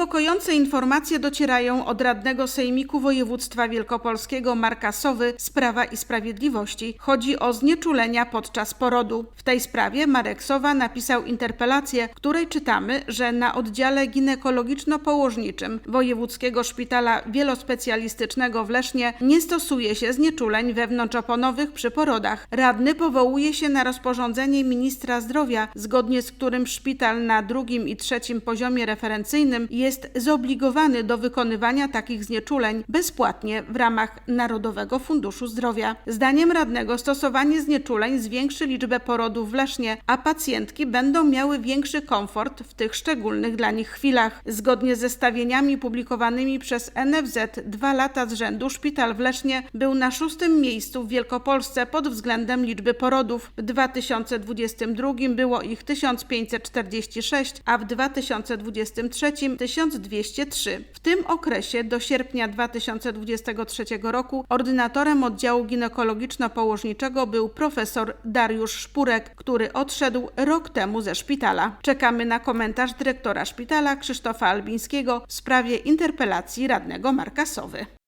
Niepokojące informacje docierają od radnego Sejmiku Województwa Wielkopolskiego Marka Sowy z Prawa i Sprawiedliwości. Chodzi o znieczulenia podczas porodu. W tej sprawie Marek Sowa napisał interpelację, w której czytamy, że na oddziale ginekologiczno-położniczym Wojewódzkiego Szpitala Wielospecjalistycznego w Lesznie nie stosuje się znieczuleń wewnątrzoponowych przy porodach. Radny powołuje się na rozporządzenie ministra zdrowia, zgodnie z którym szpital na drugim i trzecim poziomie referencyjnym jest zobligowany do wykonywania takich znieczuleń bezpłatnie w ramach Narodowego Funduszu Zdrowia. Zdaniem radnego stosowanie znieczuleń zwiększy liczbę porodów w Lesznie, a pacjentki będą miały większy komfort w tych szczególnych dla nich chwilach. Zgodnie ze zestawieniami publikowanymi przez NFZ dwa lata z rzędu szpital w Lesznie był na szóstym miejscu w Wielkopolsce pod względem liczby porodów. W 2022 było ich 1546, a w 2023 1203. W tym okresie do sierpnia 2023 roku ordynatorem oddziału ginekologiczno-położniczego był profesor Dariusz Szpurek, który odszedł rok temu ze szpitala. Czekamy na komentarz dyrektora szpitala Krzysztofa Albińskiego w sprawie interpelacji radnego Marka Sowy.